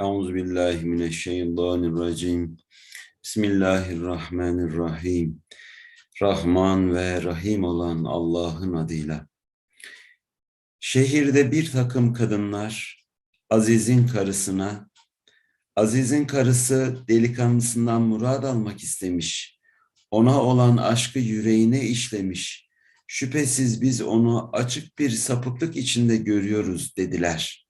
Euzu billahi mineşşeytanirracim. Bismillahirrahmanirrahim. Rahman ve Rahim olan Allah'ın adıyla. Şehirde bir takım kadınlar Aziz'in karısına, Aziz'in karısı delikanlısından murad almak istemiş. Ona olan aşkı yüreğine işlemiş. Şüphesiz biz onu açık bir sapıklık içinde görüyoruz dediler.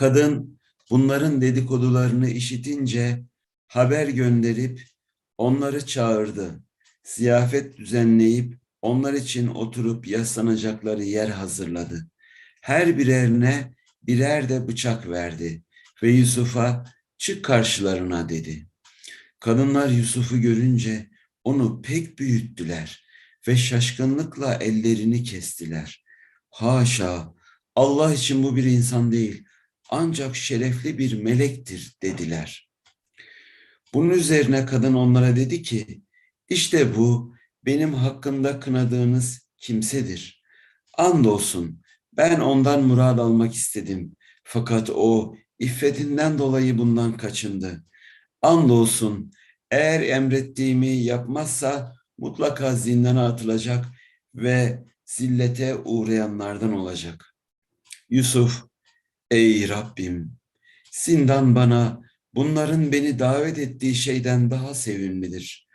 Kadın bunların dedikodularını işitince haber gönderip onları çağırdı. Ziyafet düzenleyip onlar için oturup yaslanacakları yer hazırladı. Her birerine birer de bıçak verdi ve Yusuf'a çık karşılarına dedi. Kadınlar Yusuf'u görünce onu pek büyüttüler ve şaşkınlıkla ellerini kestiler. Haşa Allah için bu bir insan değil ancak şerefli bir melektir dediler. Bunun üzerine kadın onlara dedi ki işte bu benim hakkında kınadığınız kimsedir. Andolsun ben ondan murad almak istedim. Fakat o iffetinden dolayı bundan kaçındı. Andolsun eğer emrettiğimi yapmazsa mutlaka zindana atılacak ve zillete uğrayanlardan olacak. Yusuf, ey Rabbim, zindan bana bunların beni davet ettiği şeyden daha sevimlidir.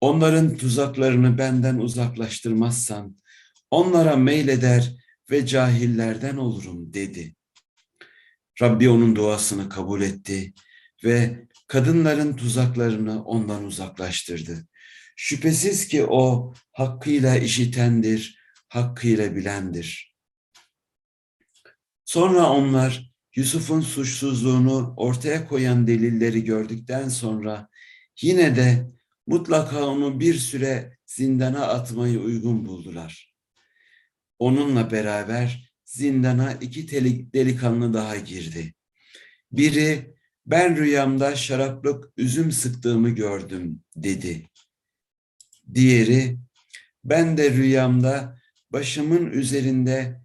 Onların tuzaklarını benden uzaklaştırmazsan, onlara meyleder ve cahillerden olurum dedi. Rabbi onun duasını kabul etti ve kadınların tuzaklarını ondan uzaklaştırdı. Şüphesiz ki o hakkıyla işitendir, hakkıyla bilendir. Sonra onlar Yusuf'un suçsuzluğunu ortaya koyan delilleri gördükten sonra yine de mutlaka onu bir süre zindana atmayı uygun buldular. Onunla beraber zindana iki delikanlı daha girdi. Biri ben rüyamda şaraplık üzüm sıktığımı gördüm dedi. Diğeri ben de rüyamda başımın üzerinde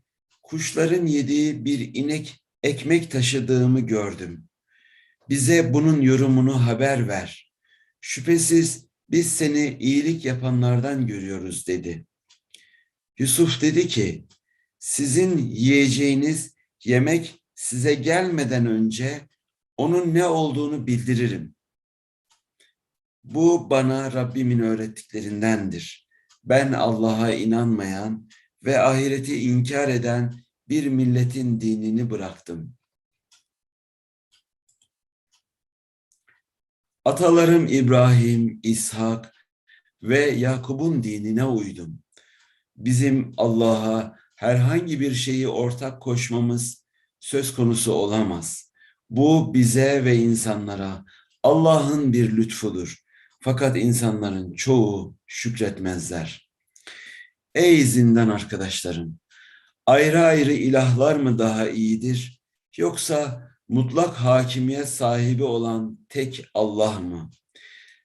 kuşların yediği bir inek ekmek taşıdığımı gördüm. Bize bunun yorumunu haber ver. Şüphesiz biz seni iyilik yapanlardan görüyoruz dedi. Yusuf dedi ki, sizin yiyeceğiniz yemek size gelmeden önce onun ne olduğunu bildiririm. Bu bana Rabbimin öğrettiklerindendir. Ben Allah'a inanmayan ve ahireti inkar eden bir milletin dinini bıraktım. Atalarım İbrahim, İshak ve Yakub'un dinine uydum. Bizim Allah'a herhangi bir şeyi ortak koşmamız söz konusu olamaz. Bu bize ve insanlara Allah'ın bir lütfudur. Fakat insanların çoğu şükretmezler. Ey zindan arkadaşlarım! Ayrı ayrı ilahlar mı daha iyidir? Yoksa mutlak hakimiyet sahibi olan tek Allah mı?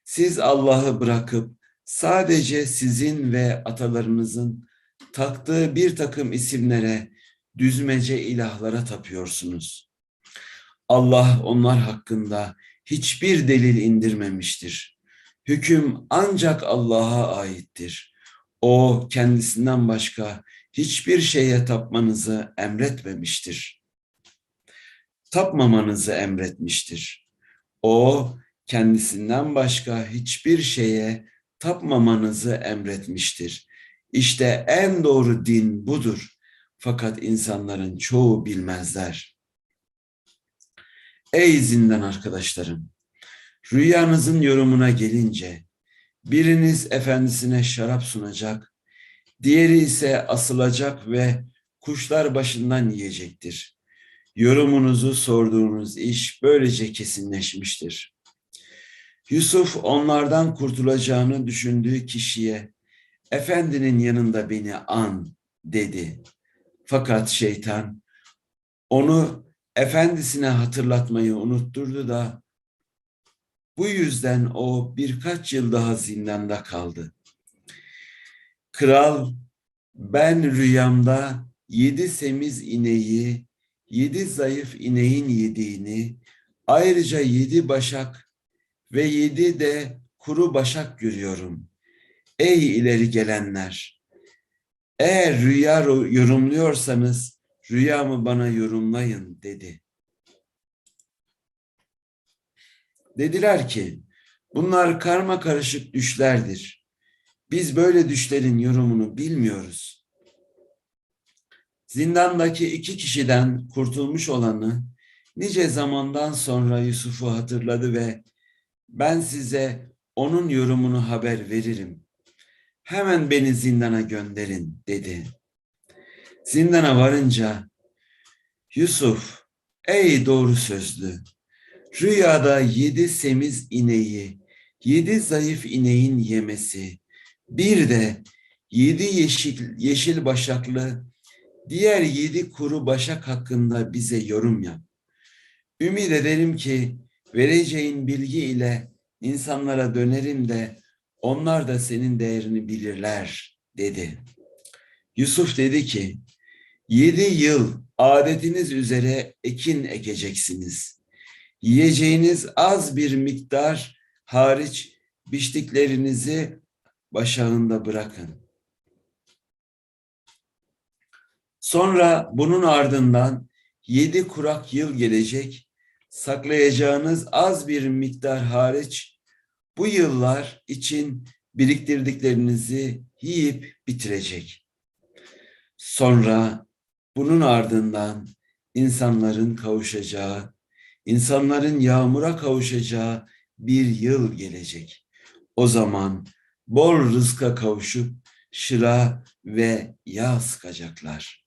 Siz Allah'ı bırakıp sadece sizin ve atalarınızın taktığı bir takım isimlere, düzmece ilahlara tapıyorsunuz. Allah onlar hakkında hiçbir delil indirmemiştir. Hüküm ancak Allah'a aittir. O kendisinden başka hiçbir şeye tapmanızı emretmemiştir. Tapmamanızı emretmiştir. O kendisinden başka hiçbir şeye tapmamanızı emretmiştir. İşte en doğru din budur. Fakat insanların çoğu bilmezler. Ey zindan arkadaşlarım! Rüyanızın yorumuna gelince biriniz efendisine şarap sunacak, diğeri ise asılacak ve kuşlar başından yiyecektir. Yorumunuzu sorduğunuz iş böylece kesinleşmiştir. Yusuf onlardan kurtulacağını düşündüğü kişiye efendinin yanında beni an dedi. Fakat şeytan onu efendisine hatırlatmayı unutturdu da bu yüzden o birkaç yıl daha zindanda kaldı. Kral ben rüyamda yedi semiz ineği, yedi zayıf ineğin yediğini, ayrıca yedi başak ve yedi de kuru başak görüyorum. Ey ileri gelenler! Eğer rüya yorumluyorsanız rüyamı bana yorumlayın dedi. Dediler ki bunlar karma karışık düşlerdir. Biz böyle düşlerin yorumunu bilmiyoruz. Zindandaki iki kişiden kurtulmuş olanı nice zamandan sonra Yusuf'u hatırladı ve ben size onun yorumunu haber veririm. Hemen beni zindana gönderin dedi. Zindana varınca Yusuf ey doğru sözlü rüyada yedi semiz ineği, yedi zayıf ineğin yemesi, bir de yedi yeşil, yeşil başaklı diğer yedi kuru başak hakkında bize yorum yap. Ümit ederim ki vereceğin bilgi ile insanlara dönerim de onlar da senin değerini bilirler dedi. Yusuf dedi ki yedi yıl adetiniz üzere ekin ekeceksiniz. Yiyeceğiniz az bir miktar hariç biçtiklerinizi başağında bırakın. Sonra bunun ardından yedi kurak yıl gelecek, saklayacağınız az bir miktar hariç bu yıllar için biriktirdiklerinizi yiyip bitirecek. Sonra bunun ardından insanların kavuşacağı, insanların yağmura kavuşacağı bir yıl gelecek. O zaman bol rızka kavuşup şıra ve yağ sıkacaklar.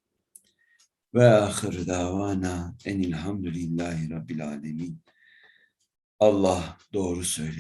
Ve ahir davana enilhamdülillahi rabbil alemin. Allah doğru söylüyor.